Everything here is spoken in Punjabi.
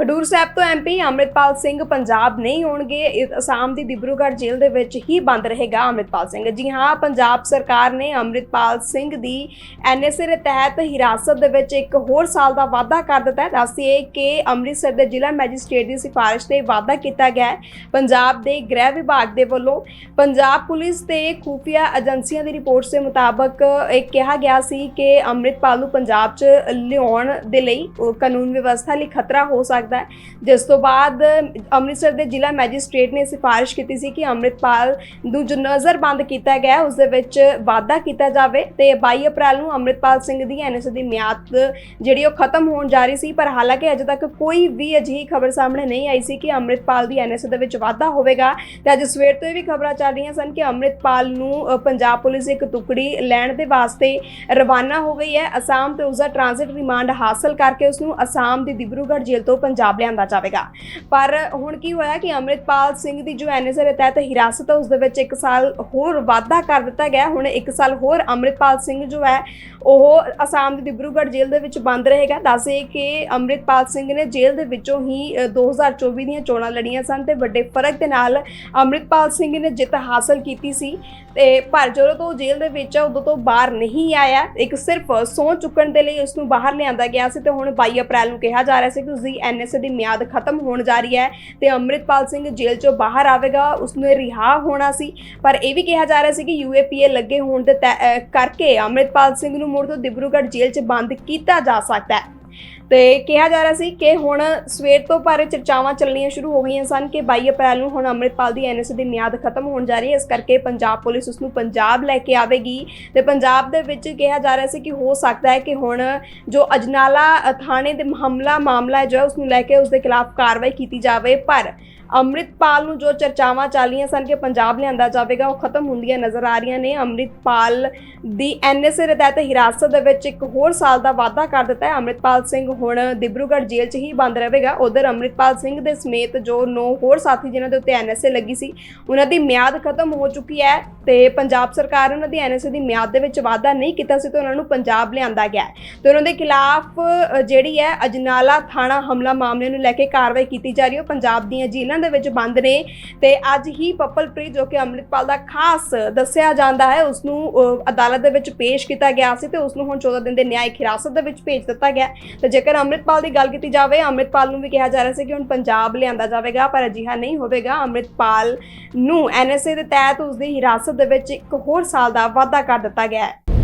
ਖਡੂਰ ਸਾਹਿਬ ਤੋਂ ਐਮਪੀ ਅੰਮ੍ਰਿਤਪਾਲ ਸਿੰਘ ਪੰਜਾਬ ਨਹੀਂ ਹੋਣਗੇ ਅਸਾਮ ਦੀ ਦਿਬਰੂਗੜ੍ਹ ਜੇਲ੍ਹ ਦੇ ਵਿੱਚ ਹੀ ਬੰਦ ਰਹੇਗਾ ਅੰਮ੍ਰਿਤਪਾਲ ਸਿੰਘ। ਜੀ ਹਾਂ, ਪੰਜਾਬ ਸਰਕਾਰ ਨੇ ਅੰਮ੍ਰਿਤਪਾਲ ਸਿੰਘ ਦੀ ਐਨਐਸਏ ਦੇ ਤਹਿਤ ਹਿਰਾਸਤ ਦੇ ਵਿੱਚ ਇੱਕ ਹੋਰ ਸਾਲ ਦਾ ਵਾਅਦਾ ਕਰ ਦਿੱਤਾ ਹੈ। ਦੱਸਿਏ ਕਿ ਅੰਮ੍ਰਿਤਸਰ ਦੇ ਜ਼ਿਲ੍ਹਾ ਮੈਜਿਸਟ੍ਰੇਟ ਦੀ ਸਿਫਾਰਿਸ਼ ਤੇ ਵਾਅਦਾ ਕੀਤਾ ਗਿਆ ਪੰਜਾਬ ਦੇ ਗ੍ਰਹਿ ਵਿਭਾਗ ਦੇ ਵੱਲੋਂ ਪੰਜਾਬ ਪੁਲਿਸ ਤੇ ਖੂਫੀਆ ਏਜੰਸੀਆਂ ਦੀ ਰਿਪੋਰਟਸ ਦੇ ਮੁਤਾਬਕ ਇਹ ਕਿਹਾ ਗਿਆ ਸੀ ਕਿ ਅੰਮ੍ਰਿਤਪਾਲ ਨੂੰ ਪੰਜਾਬ 'ਚ ਲਿਆਉਣ ਦੇ ਲਈ ਉਹ ਕਾਨੂੰਨ ਵਿਵਸਥਾ ਲਈ ਖਤਰਾ ਹੋ ਸਕਦਾ ਹੈ। ਜਿਸ ਤੋਂ ਬਾਅਦ ਅੰਮ੍ਰਿਤਸਰ ਦੇ ਜ਼ਿਲ੍ਹਾ ਮੈਜਿਸਟ੍ਰੇਟ ਨੇ ਸਿਫਾਰਿਸ਼ ਕੀਤੀ ਸੀ ਕਿ ਅੰਮ੍ਰਿਤਪਾਲ ਨੂੰ ਜੋ ਨਜ਼ਰਬੰਦ ਕੀਤਾ ਗਿਆ ਉਸ ਦੇ ਵਿੱਚ ਵਾਅਦਾ ਕੀਤਾ ਜਾਵੇ ਤੇ 22 ਅਪ੍ਰੈਲ ਨੂੰ ਅੰਮ੍ਰਿਤਪਾਲ ਸਿੰਘ ਦੀ ਐਨਐਸਏ ਦੀ ਮਿਆਦ ਜਿਹੜੀ ਉਹ ਖਤਮ ਹੋਣ ਜਾ ਰਹੀ ਸੀ। ਪਰ ਹਾਲਾਂਕਿ ਅਜੇ ਤੱਕ ਕੋਈ ਵੀ ਅਜਿਹੀ ਖਬਰ ਸਾਹਮਣੇ ਨਹੀਂ ਆਈ ਸੀ ਕਿ ਅੰਮ੍ਰਿਤਪਾਲ ਦੀ ਐਨਐਸਏ ਦੇ ਵਿੱਚ ਵਾਧਾ ਹੋਵੇਗਾ ਤੇ ਅੱਜ ਸਵੇਰ ਤੋਂ ਇਹ ਵੀ ਖਬਰਾਂ ਚੱਲ ਰਹੀਆਂ ਸਨ ਕਿ ਅੰਮ੍ਰਿਤਪਾਲ ਨੂੰ ਪੰਜਾਬ ਪੁਲਿਸ ਇੱਕ ਟੁਕੜੀ ਲੈਣ ਦੇ ਵਾਸਤੇ ਰਵਾਨਾ ਹੋ ਗਈ ਹੈ। ਅਸਾਮ ਤੇ ਉਸ ਦਾ ਟ੍ਰਾਂਜ਼ਿਟ ਰਿਮਾਂਡ ਹਾਸਲ ਕਰਕੇ ਉਸ ਨੂੰ ਅਸਾਮ ਦੀ ਦਿਬਰੂਗੜ੍ਹ ਜੇਲ੍ਹ ਤੋਂ ਪੰਜਾਬ ਲਿਆਂਦਾ ਜਾਵੇਗਾ। ਪਰ ਹੁਣ ਕੀ ਹੋਇਆ ਕਿ ਅੰਮ੍ਰਿਤਪਾਲ ਸਿੰਘ ਦੀ ਜੋ ਐਨਐਸਏ ਦੇ ਤਹਿਤ ਹਿਰਾਸਤ ਹੈ ਉਸ ਦੇ ਵਿੱਚ ਇੱਕ ਸਾਲ ਹੋਰ ਵਾਧਾ ਕਰ ਦਿੱਤਾ ਗਿਆ। ਹੁਣ ਇੱਕ ਸਾਲ ਹੋਰ ਅੰਮ੍ਰਿਤਪਾਲ ਸਿੰਘ ਜੋ ਹੈ ਉਹ ਅਸਾਮ ਦੀ ਡਿਬਰੂਗੜ੍ਹ ਜੇਲ੍ਹ ਦੇ ਵਿੱਚ ਬੰਦ ਰਹੇਗਾ। ਦੱਸੇ ਕਿ ਅੰਮ੍ਰਿਤਪਾਲ ਸਿੰਘ ਨੇ ਜੇਲ੍ਹ ਦੇ ਵਿੱਚੋਂ ਹੀ ਅ, 2024 ਦੀਆਂ ਚੋਣਾਂ ਲੜੀਆਂ ਸਨ ਤੇ ਵੱਡੇ ਫ਼ਰਕ ਦੇ ਨਾਲ ਅੰਮ੍ਰਿਤਪਾਲ ਸਿੰਘ ਨੇ ਜਿੱਤ ਹਾਸਲ ਕੀਤੀ ਸੀ। ਤੇ ਪਰ ਜਦੋਂ ਤੋਂ ਜੇਲ੍ਹ ਦੇ ਵਿੱਚ ਉਦੋਂ ਤੋਂ ਬਾਹਰ ਨਹੀਂ ਆਇਆ। ਇੱਕ ਸਿਰਫ ਸਹੁੰ ਚੁੱਕਣ ਦੇ ਲਈ ਉਸ ਨੂੰ ਬਾਹਰ ਲਿਆਂਦਾ ਗਿਆ ਸੀ ਤੇ ਹੁਣ 22 ਅਪ੍ਰੈਲ ਨੂੰ ਕਿਹਾ ਜਾ ਰਿਹਾ ਸੀ ਕਿ ਉਸ ਦੀ ਐਨਐਸਏ ਦੀ ਮਿਆਦ ਖਤਮ ਹੋਣ ਜਾ ਰਹੀ ਹੈ ਤੇ ਅੰਮ੍ਰਿਤਪਾਲ ਸਿੰਘ ਜੇਲ੍ਹ ਚੋਂ ਬਾਹਰ ਆਵੇਗਾ ਉਸ ਨੂੰ ਰਿਹਾ ਹੋਣਾ ਸੀ। ਪਰ ਇਹ ਵੀ ਕਿਹਾ ਜਾ ਰਿਹਾ ਸੀ ਕਿ ਯੂਏਪੀਏ ਲੱਗੇ ਹੋਣ ਦੇ ਕਰਕੇ ਅੰਮ੍ਰਿਤਪਾਲ ਸਿੰਘ ਨੂੰ ਮੁੜ ਤੋਂ ਦਿਬਰੂਗੜ੍ਹ ਜੇਲ੍ਹ 'ਚ ਬੰਦ ਕੀਤਾ ਜਾ ਸਕਦਾ ਹੈ। ਤੇ ਕਿਹਾ ਜਾ ਰਿਹਾ ਸੀ ਕਿ ਹੁਣ ਸਵੇਰ ਤੋਂ ਪਰ ਚਰਚਾਵਾਂ ਚੱਲਣੀਆਂ ਸ਼ੁਰੂ ਹੋ ਗਈਆਂ ਸਨ ਕਿ 22 ਅਪ੍ਰੈਲ ਨੂੰ ਹੁਣ ਅੰਮ੍ਰਿਤਪਾਲ ਦੀ ਐਨਐਸਏ ਦੀ ਮਿਆਦ ਖਤਮ ਹੋਣ ਜਾ ਰਹੀ ਹੈ। ਇਸ ਕਰਕੇ ਪੰਜਾਬ ਪੁਲਿਸ ਉਸ ਨੂੰ ਪੰਜਾਬ ਲੈ ਕੇ ਆਵੇਗੀ ਤੇ ਪੰਜਾਬ ਦੇ ਵਿੱਚ ਕਿਹਾ ਜਾ ਰਿਹਾ ਸੀ ਕਿ ਹੋ ਸਕਦਾ ਹੈ ਕਿ ਹੁਣ ਜੋ ਅਜਨਾਲਾ ਥਾਣੇ ਦੇ ਹਮਲਾ ਮਾਮਲਾ ਜੋ ਹੈ ਉਸ ਨੂੰ ਲੈ ਕੇ ਉਸ ਦੇ ਖਿਲਾਫ ਕਾਰਵਾਈ ਕੀਤੀ ਜਾਵੇ। ਪਰ ਅੰਮ੍ਰਿਤਪਾਲ ਨੂੰ ਜੋ ਚਰਚਾਵਾਂ ਚੱਲੀਆਂ ਸਨ ਕਿ ਪੰਜਾਬ ਲਿਆਂਦਾ ਜਾਵੇਗਾ, ਉਹ ਖਤਮ ਹੁੰਦੀਆਂ ਨਜ਼ਰ ਆ ਰਹੀਆਂ ਨੇ। ਅੰਮ੍ਰਿਤਪਾਲ ਦੀ ਐਨਐਸਏ ਦੇ ਤਹਿਤ ਹਿਰਾਸਤ ਦੇ ਵਿੱਚ ਇੱਕ ਹੋਰ ਸਾਲ ਦਾ ਵਾਅਦਾ ਕਰ ਦਿੱਤਾ ਹੈ। ਅੰਮ੍ਰਿਤਪਾਲ ਸਿੰਘ ਹੁਣ ਦਿਬਰੂਗੜ੍ਹ ਜੇਲ੍ਹ 'ਚ ਹੀ ਬੰਦ ਰਹੇਗਾ। ਉਧਰ ਅੰਮ੍ਰਿਤਪਾਲ ਸਿੰਘ ਦੇ ਸਮੇਤ ਜੋ ਨੌ ਹੋਰ ਸਾਥੀ ਜਿਨ੍ਹਾਂ ਦੇ ਉੱਤੇ ਐਨਐਸਏ ਲੱਗੀ ਸੀ, ਉਹਨਾਂ ਦੀ ਮਿਆਦ ਖਤਮ ਹੋ ਚੁੱਕੀ ਹੈ ਤੇ ਪੰਜਾਬ ਸਰਕਾਰ ਨੇ ਉਹਨਾਂ ਦੀ ਐਨਐਸਏ ਦੀ ਮਿਆਦ ਦੇ ਵਿੱਚ ਵਾਅਦਾ ਨਹੀਂ ਕੀਤਾ ਸੀ ਤੇ ਉਹਨਾਂ ਨੂੰ ਪੰਜਾਬ ਲਿਆਂਦਾ ਗਿਆ ਤੇ ਉਹਨਾਂ ਦੇ ਖਿਲਾਫ ਜਿਹੜੀ ਹੈ ਅਜਨਾਲਾ ਥਾਣਾ ਹਮਲਾ ਮਾਮਲੇ ਨੂੰ ਲੈ ਕੇ ਕਾਰਵਾਈ ਕੀਤੀ ਜਾ ਰਹੀ ਹੈ। ਉਹ ਪੰਜਾਬ ਦੀਆਂ ਜੇਲ੍ਹਾਂ ਦੇ ਵਿੱਚ ਬੰਦ ਨੇ ਤੇ ਅੱਜ ਹੀ ਪੱਪਲਪ੍ਰੀਤ, ਜੋ ਕਿ ਅੰਮ੍ਰਿਤਪਾਲ ਦਾ ਖਾਸ ਦੱਸਿਆ ਜਾਂਦਾ ਹੈ ਉਸ ਨੂੰ ਅਦਾਲਤ ਦੇ ਵਿੱਚ ਪੇਸ਼ ਕੀਤਾ ਗਿਆ ਸੀ ਤੇ ਉਸ ਨੂੰ ਹੁਣ 14 ਦਿਨ ਦੇ ਨਿਆਇਕ ਹਿਰਾਸਤ ਦੇ ਵਿੱਚ ਭੇਜ ਦਿੱਤਾ ਗਿਆ ਤੇ ਜੇਕਰ ਜੇਕਰ ਅੰਮ੍ਰਿਤਪਾਲ ਦੀ ਗੱਲ ਕੀਤੀ ਜਾਵੇ, ਅੰਮ੍ਰਿਤਪਾਲ ਨੂੰ ਵੀ ਕਿਹਾ ਜਾ ਰਿਹਾ ਸੀ ਕਿ ਹੁਣ ਪੰਜਾਬ ਲਿਆਂਦਾ ਜਾਵੇਗਾ, ਪਰ ਅਜਿਹਾ ਨਹੀਂ ਹੋਵੇਗਾ। ਅੰਮ੍ਰਿਤਪਾਲ ਨੂੰ ਐਨਐਸਏ ਦੇ ਤਹਿਤ ਉਸ ਦੀ ਹਿਰਾਸਤ ਦੇ ਵਿੱਚ ਇੱਕ ਹੋਰ ਸਾਲ ਦਾ ਵਾਅਦਾ ਕਰ ਦਿੱਤਾ ਗਿਆ ਹੈ।